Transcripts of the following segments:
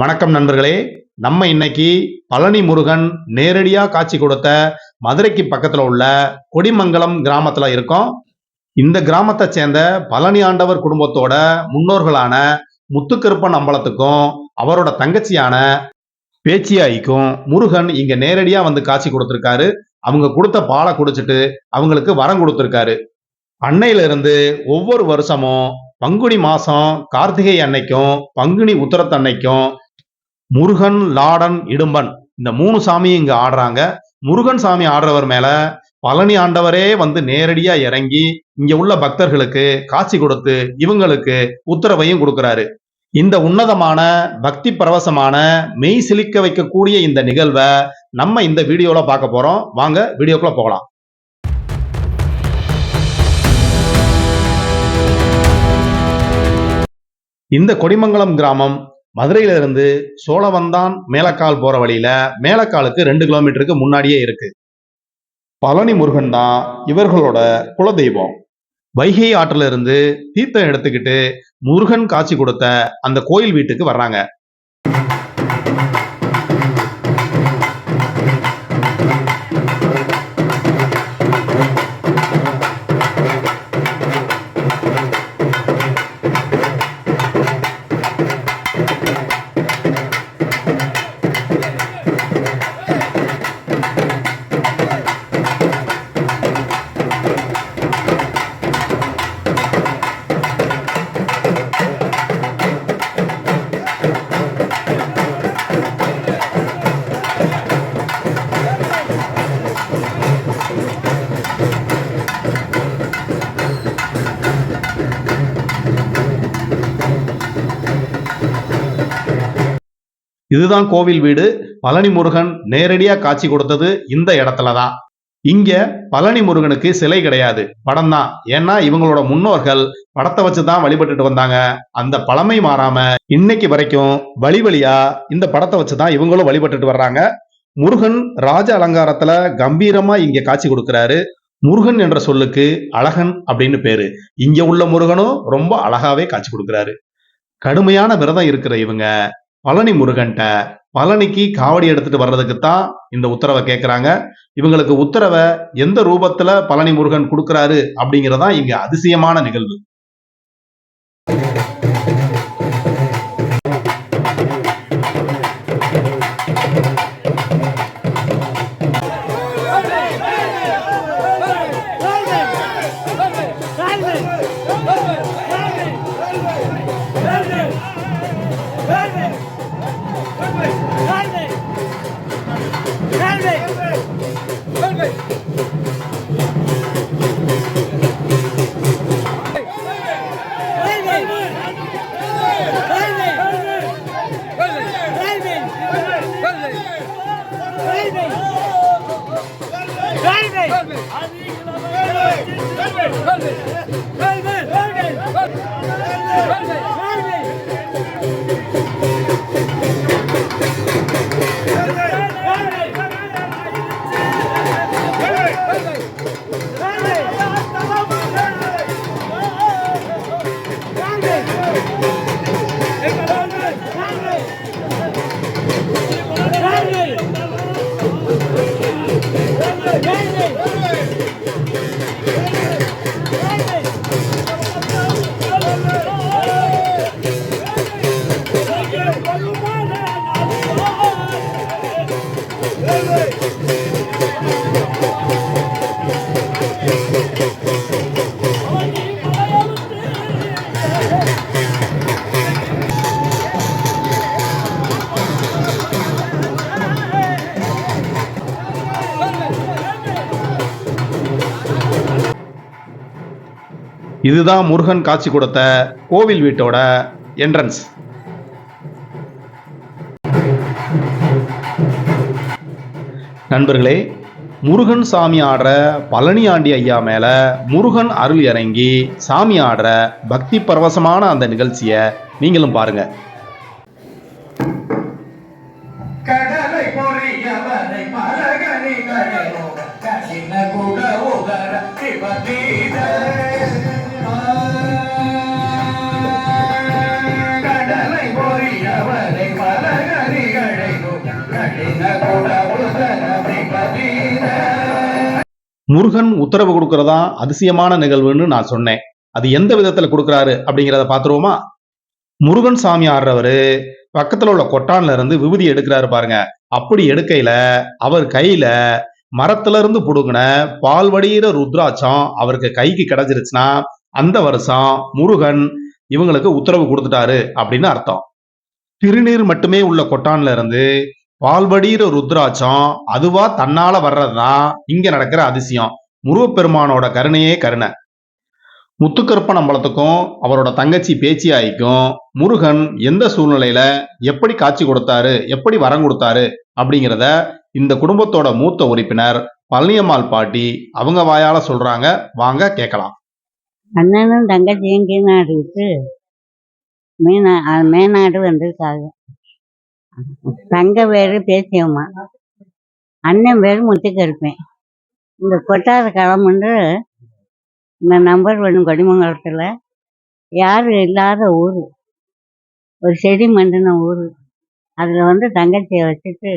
வணக்கம் நண்பர்களே. நம்ம இன்னைக்கு பழனி முருகன் நேரடியாக காட்சி கொடுத்த மதுரைக்கு பக்கத்தில் உள்ள கொடிமங்கலம் கிராமத்தில் இருக்கோம். இந்த கிராமத்தை சேர்ந்த பழனி ஆண்டவர் குடும்பத்தோட முன்னோர்களான முத்துக்கருப்பன் அம்பலத்துக்கும் அவரோட தங்கச்சியான பேச்சியாய்க்கும் முருகன் இங்க நேரடியா வந்து காட்சி கொடுத்துருக்காரு. அவங்க கொடுத்த பாலை குடிச்சிட்டு அவங்களுக்கு வரம் கொடுத்துருக்காரு. அன்னையில இருந்து ஒவ்வொரு வருஷமும் பங்குனி மாசம் கார்த்திகை அன்னைக்கும் பங்குனி உத்தரத்தன்னைக்கும் முருகன் லாடன் இடும்பன் இந்த மூணு சாமியும் இங்க ஆடுறாங்க. முருகன் சாமி ஆடுறவர் மேல பழனி ஆண்டவரே வந்து நேரடியா இறங்கி இங்க உள்ள பக்தர்களுக்கு காட்சி கொடுத்து இவங்களுக்கு உத்தரவையும் கொடுக்கிறாரு. இந்த உன்னதமான பக்தி பரவசமான மெய் சிலிக்க வைக்கக்கூடிய இந்த நிகழ்வை நம்ம இந்த வீடியோல பார்க்க போறோம். வாங்க வீடியோக்குள்ள போகலாம். இந்த கொடிமங்கலம் கிராமம் மதுரையில இருந்து சோழவந்தான் மேலக்கால் போற வழியில மேலக்காலுக்கு ரெண்டு கிலோமீட்டருக்கு முன்னாடியே இருக்கு. பழனி முருகன் தான் இவர்களோட குலதெய்வம். வைகை ஆற்றுல இருந்து தீர்த்தம் எடுத்துக்கிட்டு முருகன் காட்சி கொடுத்த அந்த கோயில் வீட்டுக்கு வர்றாங்க. இதுதான் கோவில் வீடு. பழனி முருகன் நேரடியாக காட்சி கொடுத்தது இந்த இடத்துல தான் இங்க பழனி முருகனுக்கு சிலை கிடையாது. படம் தான். ஏன்னா இவங்களோட முன்னோர்கள் படத்தை வச்சு தான் வழிபட்டுட்டு வந்தாங்க. அந்த பழமை மாறாம இன்னைக்கு வரைக்கும் வழி வழியா இந்த படத்தை வச்சு தான் இவங்களும் வழிபட்டுட்டு வர்றாங்க. முருகன் ராஜ அலங்காரத்துல கம்பீரமா இங்க காட்சி கொடுக்கிறாரு. முருகன் என்ற சொல்லுக்கு அழகன் அப்படின்னு பேரு. இங்க உள்ள முருகனும் ரொம்ப அழகாவே காட்சி கொடுக்கிறாரு. கடுமையான விரதம் இருக்கிற இவங்க பழனி முருகன்ட்ட பழனிக்கு காவடி எடுத்துட்டு வர்றதுக்கு தான் இந்த உத்தரவை கேட்கறாங்க இவங்களுக்கு உத்தரவை எந்த ரூபத்துல பழனி முருகன் கொடுக்குறாரு அப்படிங்கறதா இங்க அதிசயமான நிகழ்வு. இதுதான் முருகன் காட்சி கொடுத்த கோவில் வீட்டோட என்ட்ரன்ஸ் நண்பர்களே முருகன் சாமி ஆடுற பழனி ஆண்டி ஐயா மேலே முருகன் அருள் இறங்கி சாமி ஆடுற பக்தி பரவசமான அந்த நிகழ்ச்சியை நீங்களும் பாருங்கள் முருகன் உத்தரவு கொடுக்கறதா அதிசயமான நிகழ்வுன்னு நான் சொன்னேன். அது எந்த விதத்துல கொடுக்கறாரு அப்படிங்கிறத பாத்துருவோமா முருகன் சாமி ஆடுறவரு பக்கத்துல உள்ள கொட்டான்ல இருந்து விபூதி எடுக்கிறாரு பாருங்க. அப்படி எடுக்கையில அவர் கையில மரத்துல இருந்து புடுங்கின பால் வடிகிற ருத்ராட்சம் அவருக்கு கைக்கு கிடைச்சிருச்சுன்னா அந்த வருஷம் முருகன் இவங்களுக்கு உத்தரவு கொடுத்துட்டாரு அப்படின்னு அர்த்தம். திருநீர் மட்டுமே உள்ள கொட்டான்ல இருந்து பால்வடிகிற ருத்ராட்சம் அதுவா தன்னால வர்றதுதான் இங்க நடக்கிற அதிசயம். முருகப்பெருமானோட கருணையே கருணை. முத்துக்கருப்பன் அம்பலத்துக்கும் அவரோட தங்கச்சி பேச்சியாய்க்கும் முருகன் எந்த சூழ்நிலையில எப்படி காட்சி கொடுத்தாரு? எப்படி வரம் கொடுத்தாரு? அப்படிங்கிறத இந்த குடும்பத்தோட மூத்த உறுப்பினர் பழனியம்மாள் பாட்டி அவங்க வாயால சொல்றாங்க. வாங்க கேட்கலாம். அண்ணனும் தங்கச்சியும் கீழ்நாடு விட்டு மேனா மேனாடு வந்திருக்காங்க. தங்க பேர் பேசியம்மா அண்ணன் பேரு முத்துக்கருப்பேன் இந்த கொட்டார கிளம்புண்டு இந்த நம்பர் ஒன்று கொடிமங்கலத்தில் யாரும் இல்லாத ஊர். ஒரு செடி மண்டின ஊர். அதில் வந்து தங்கச்சியை வச்சுட்டு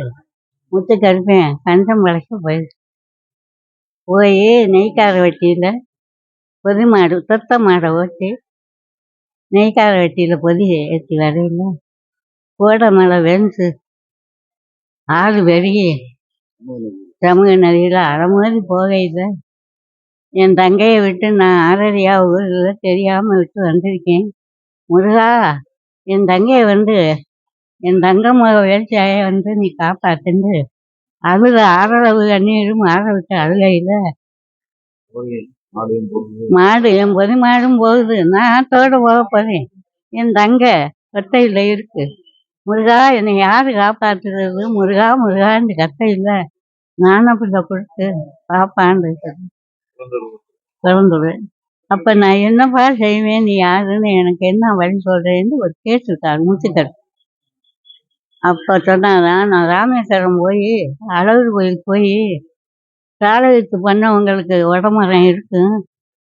முத்துக்கருப்பேன் கஞ்சம் பழக்க போயிடுச்சு. போய் நெய்க்கார வெட்டியில் பொதி மாடு தொத்த மாடை ஓட்டி நெய்க்கார வெட்டியில் பொதி ஏற்றி வரையில கோடை மலை வெந்து ஆறு பெருகி சமூக நதியில் அறமாதிரி போகையில் என் தங்கையை விட்டு நான் ஆரடியா ஊரில் தெரியாமல் விட்டு வந்திருக்கேன். முருகா என் தங்கையை வந்து என் தங்கம்மா வேட்சியாய வந்து நீ காப்பாத்துண்டு அழுத ஆறளவு கண்ணீரும் ஆற விட்டு அழுகையில். மாடு என் பொதி மாடும் போகுது. நான் ஆத்தோட போக போறேன். என் தங்க கத்தையில் இருக்கு. முருகா என்னை யாரு காப்பாற்றுறது முருகா முருகான்னு கத்தையில் நானும் பிள்ளை கொடுத்து பாப்பான்னு பிறந்துடுவேன் அப்போ நான் என்னப்பா செய்வேன்? நீ யாருன்னு எனக்கு என்ன வழி சொல்றேன்னு ஒரு கேட்டுருக்காரு முத்துக்கர் அப்போ சொன்னாதான் நான் ராமேஸ்வரம் போய் அழகு கோயில் போய் காலவித்து பண்ணவங்களுக்கு உடம்பரம் இருக்கும்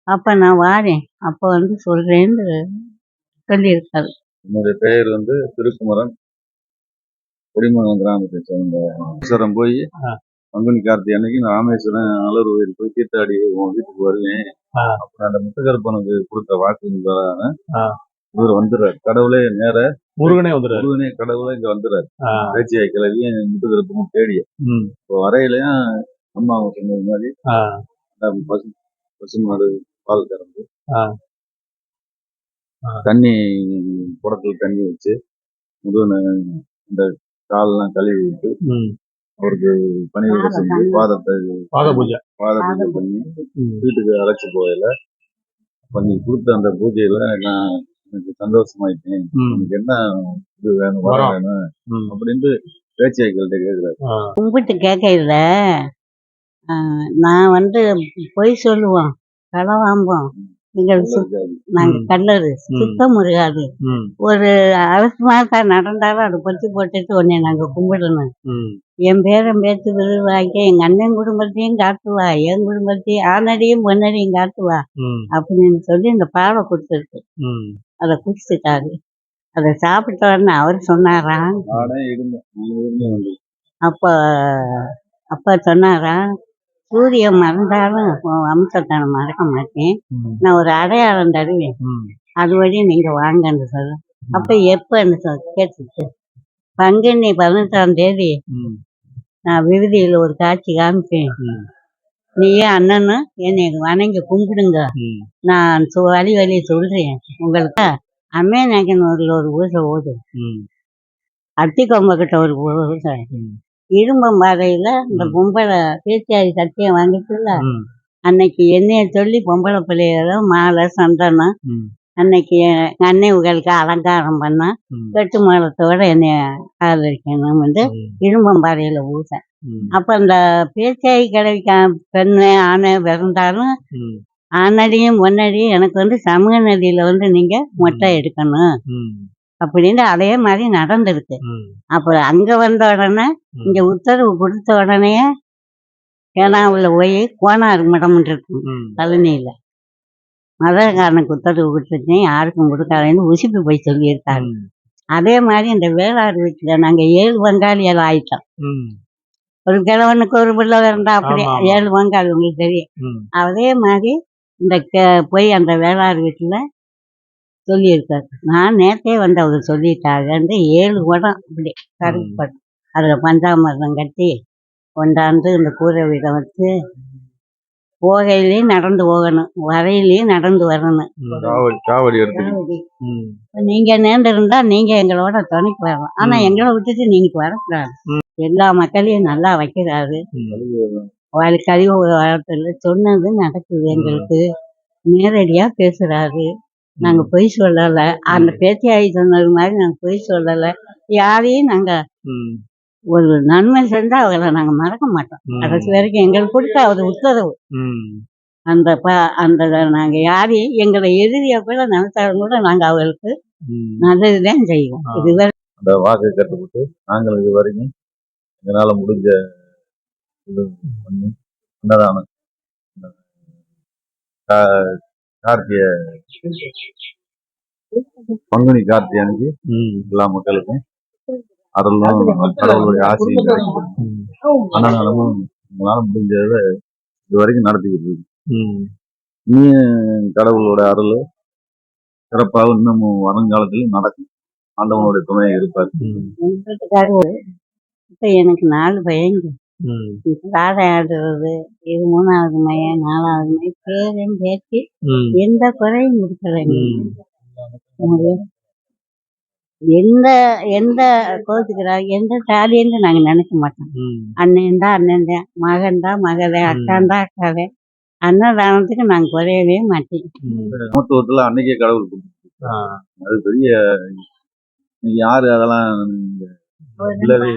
அப்போ நான் வாரேன். அப்போ வந்து சொல்கிறேன்னு சொல்லியிருக்காரு. என்னுடைய பெயர் வந்து திருக்குமரன். கொடிமங்கலம் கிராமத்தை சேர்ந்த ராமேஸ்வரம் போய் பங்குனி கார்த்திகை அன்னைக்கு நான் ராமேஸ்வரம் அலர் கோயில் போய் தீர்த்தாடி உன் வீட்டுக்கு வருவேன். அப்புறம் அந்த முத்துக்கருப்பனுக்கு கொடுத்த வாக்கு. இவர் வந்துடுறாரு. கடவுளே நேர முருகனே வந்துடுறாரு. முருகனே கடவுளே இங்க வந்துடுறாரு. ஆ, பேச்சியாய் கிளவியும் முத்துக்கருப்பனும் தேடிய. இப்போ வரையிலையும் அம்மா அவங்க சொன்னது மாதிரி பசு பசுமாடு பால் கறந்து. தண்ணி குடத்துல தண்ணி வச்சு முருகனை இந்த காலெல்லாம் கழுவி விட்டு. அவருக்கு பணிவிடை செஞ்சு. பாதத்தை பாத பூஜை பாத பூஜை. பண்ணி வீட்டுக்கு அழைச்சி போகல பண்ணி கொடுத்த அந்த பூஜையில நான் எனக்கு சந்தோஷமாயிட்டேன் ம், எனக்கு என்ன இது வேணும் வர. வேணும் அப்படின்ட்டு பேச்சியாய்கள்கிட்ட கேட்குறாரு ஆ, கும்பிட்டு கேட்கையில் நான் வந்து பொய் சொல்லுவோம் களவாம்போம் நீங்கள் சுத் நாங்கள். கல்லறு ம். சுத்தம் முருகாது. ஒரு அரசு மாதா நடந்தாலும் அதை பற்றி போட்டுட்டு உடனே நாங்கள் கும்பிடணும். என் பேரன் பேத்து விருவாக்கி எங்கள் அண்ணன் குடும்பத்தையும் காட்டுவா என் குடும்பத்தையும் ஆனடியும் பொன்னடியும் காட்டுவா அப்படின்னு சொல்லி இந்த பாலை கொடுத்துருக்கு அதை குடிச்சிட்டாரு. அதை சாப்பிட்ட உடனே அவர் சொன்னாராம் அப்போ அப்பா சொன்னாராம் சூரியன் மறந்தாலும் உன் வம்சத்தை நான் மறக்க மாட்டேன். நான் ஒரு அடையாளம் தருவேன். அது வழி நீங்கள் வாங்கன்னு சொல்ல அப்போ எப்போன்னு சொல் கேட்டுச்சு? பங்குனி பதினெட்டாம் தேதி நான் விடுதியில் ஒரு காட்சி காமிப்பேன் ம், நீயும் அண்ணனும் என்னை வணங்கி கும்பிடுங்க. நான் வழி வழி சொல்றேன். உங்களுக்கு அம்மே நாயக்கனூரில் ஒரு ஊசை ம், அத்திக்கொம்ப கிட்ட ஒரு ஊசை ம், இரும்பம்பாறையில் இந்த. பொம்பளை பேச்சியாரி சத்தியம் வாங்கிட்டுல ம், அன்னைக்கு என்னைய சொல்லி பொம்பளை பிள்ளைகளும் மாலை சந்தனம் அன்னைக்கு எங்க அன்னைவுகளுக்கு அலங்காரம் பண்ணா கெட்டு மேளத்தோட என்னைய ஆதரிக்கணும் வந்து இரும்பம்பாறையில் ஊசை அப்போ அந்த பேச்சாய் கிழவிக்க பெண்ணு ஆணை பிறந்தாலும் ஆனடியும் பொன்னடியும் எனக்கு வந்து சமூக நதியில் வந்து நீங்கள் மொட்டை எடுக்கணும். அப்படின்னு அதே மாதிரி நடந்திருக்கு. அப்புறம் அங்கே வந்த உடனே இங்கே உத்தரவு கொடுத்த உடனே ஏனாவில் போய் கோனார் மடம் இருக்கும் பழனியில். மதக்காரனுக்கு உத்தரவு கொடுத்துருக்கேன் யாருக்கும் கொடுக்காதேன்னு உசுப்பி போய் சொல்லியிருக்காங்க. அதே மாதிரி இந்த வேளாறு வீட்டில் நாங்கள் ஏழு பங்காளிகள் ஆயிட்டோம். ஒரு கிழவனுக்கு ஒரு பிள்ளை இருந்தா அப்படி. ஏழு அது உங்களுக்கு தெரியும். அதே மாதிரி இந்த போய் அந்த வேளாறு வீட்டில் சொல்லியிருக்காரு. நான் நேற்றே வந்து அவர் சொல்லிட்டாங்கன்னு ஏழு குடம் இப்படி கருப்பு. படம் அதில் பஞ்சாமிர்தம் கட்டி கொண்டாந்து இந்த கூரை வீடை வச்சு போகையிலையும் நடந்து போகணும். வரையிலையும் நடந்து வரணும். நீங்க நேர்ந்து இருந்தா நீங்க எங்களோட துணைக்கு வரலாம். ஆனா. எங்களை விட்டுட்டு நீங்க வரக்கூடாது. எல்லா மக்களையும் நல்லா வைக்கிறாரு. ம். வாழ் கழிவு வளர்த்துல சொன்னது நடக்குது எங்களுக்கு. நேரடியா பேசுறாரு. நாங்க பொய் சொல்லல அந்த பேத்தியாயி சொன்னது மாதிரி நாங்க பொய் சொல்லல யாரையும் நாங்க ம். ஒரு நன்மை செஞ்சா அவங்கள நாங்க மறக்க மாட்டோம். கடைசி வரைக்கும் எங்களுக்கு கொடுத்த அவர் உத்தரவு ம். அந்த ப அந்த நாங்க யாரையும் எங்களை எதிரியா கூட நினைச்சாலும் கூட நாங்க அவங்களுக்கு ம். நல்லதுதான் செய்வோம். இதுவரை அந்த வாக்கை கட்டுப்பட்டு நாங்கள் இது வரைக்கும் எங்களால முடிஞ்ச பண்ணி அன்னதானம் கார்த்திகை. பங்குனி கார்த்திகை அன்னைக்கு. எல்லா மக்களுக்கும் அருளும் கடவுளுடைய ஆசையும் கிடைக்கும். அன்னதானமும் எங்களால முடிஞ்சதை இது வரைக்கும் நடத்திக்கிட்டு இருக்கு. இனியும் கடவுளோட அருள் சிறப்பாக இன்னமும் வருங்காலத்திலும் நடக்கும். ஆண்டவனுடைய துணை இருப்பார். எனக்கு நாலு பையங்க ம். ராதை ஆடுறது இது மூணாவது மையம் நாலாவது மையம் பேரன் பேத்தி ம். எந்த குறையும் இருக்கலைங்க ம். உங்களுக்கு எந்த எந்த கோச்சுக்கிறாங்க எந்த தாலின்னு நாங்க நினைக்க மாட்டோம் ம். அண்ணன் தான் அண்ணன் தான் மகன் தான் மகளே அக்கான் தான் அக்காவே அன்னதானத்துக்கு நாங்க குறையவே மாட்டேன் ம். சமத்துவத்துல அன்னைக்கே கடவுள். அது பெரிய யாரு அதெல்லாம் இல்லவே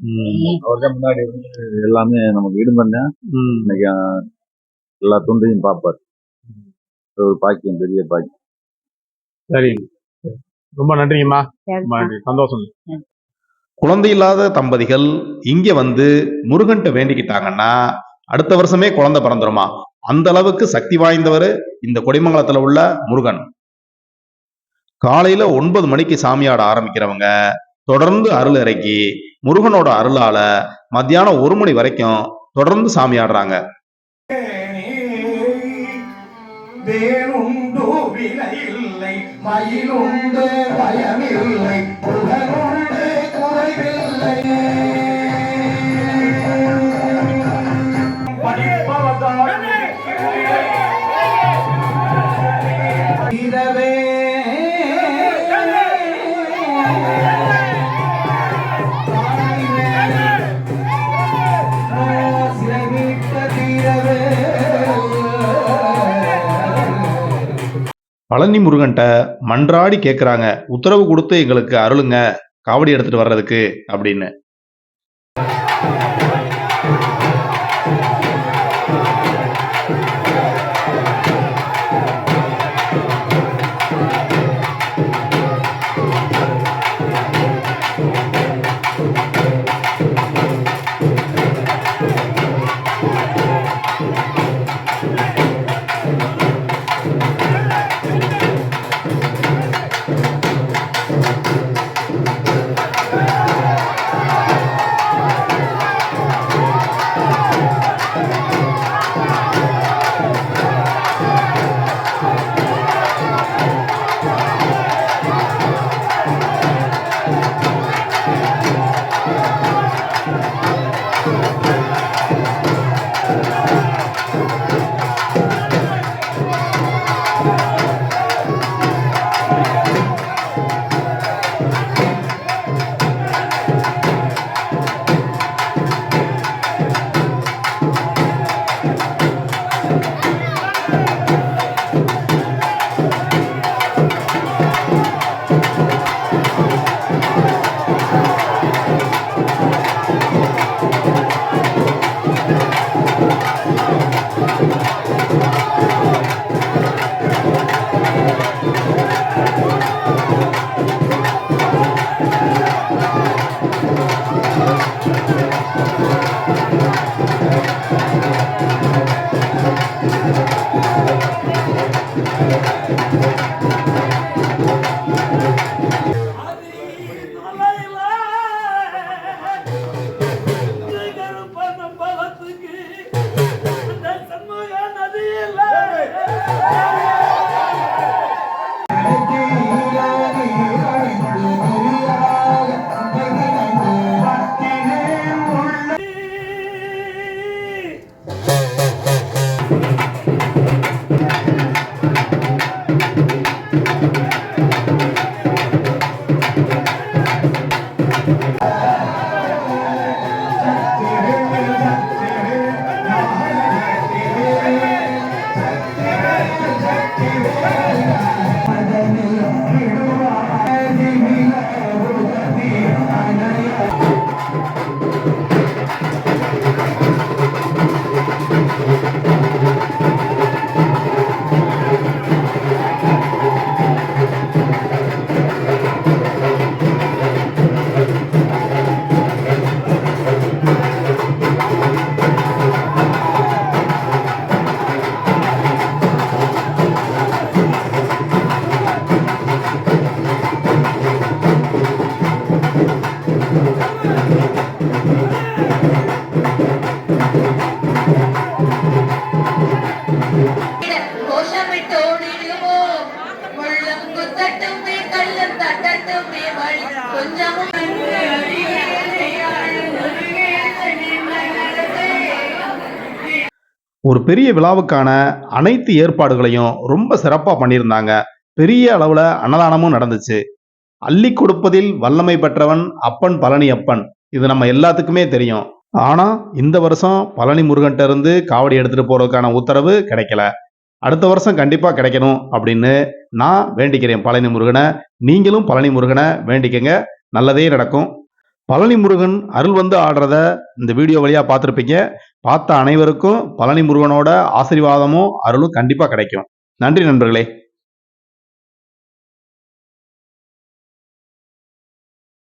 இல்லை. ம். அவர்தான் முன்னாடி வந்து எல்லாமே நமக்கு இடும்பண்ண ம். இன்னைக்கு எல்லா துண்டையும் பார்ப்பார். ஒரு பாக்கியம் பெரிய பாக்கியம். சரி. ரொம்ப நன்றிங்கம்மா. சந்தோஷம். குழந்தை இல்லாத தம்பதிகள் இங்க வந்து முருகன்ட்ட வேண்டிக்கிட்டாங்கன்னா அடுத்த வருஷமே குழந்தை பிறந்துருமா? அந்த அளவுக்கு சக்தி வாய்ந்தவர் இந்த கொடிமங்கலத்துல உள்ள முருகன். காலையில ஒன்பது மணிக்கு சாமியாட ஆரம்பிக்கிறவங்க தொடர்ந்து அருள் இறக்கி முருகனோட அருளால மத்தியானம் ஒரு மணி வரைக்கும் தொடர்ந்து சாமி ஆடுறாங்க. வேலுண்டு வினையில்லை மயிலுண்டு பயமில்லை புகழுண்டு குறைவில்லை. பழனி முருகன்ட்ட மன்றாடி கேட்குறாங்க உத்தரவு கொடுத்து எங்களுக்கு அருளுங்க. காவடி எடுத்துட்டு வர்றதுக்கு அப்படின்னு. ஒரு பெரிய விழாவுக்கான அனைத்து ஏற்பாடுகளையும் ரொம்ப சிறப்பாக பண்ணியிருந்தாங்க. பெரிய அளவுல அன்னதானமும் நடந்துச்சு. அள்ளி கொடுப்பதில் வல்லமை பெற்றவன் அப்பன் பழனி அப்பன். இது நம்ம எல்லாத்துக்குமே தெரியும். ஆனால் இந்த வருஷம் பழனி முருகன்ட்ட இருந்து காவடி எடுத்துகிட்டு போறதுக்கான உத்தரவு கிடைக்கல. அடுத்த வருஷம் கண்டிப்பாக கிடைக்கணும் அப்படின்னு நான் வேண்டிக்கிறேன் பழனி முருகனை. நீங்களும் பழனி முருகனை வேண்டிக்கங்க. நல்லதே நடக்கும். பழனி முருகன் அருள் வந்து ஆடுறத இந்த வீடியோ வழியாக பார்த்துருப்பீங்க. பார்த்த அனைவருக்கும் பழனி முருகனோட ஆசீர்வாதமும் அருளும் கண்டிப்பாக கிடைக்கும். நன்றி நண்பர்களே.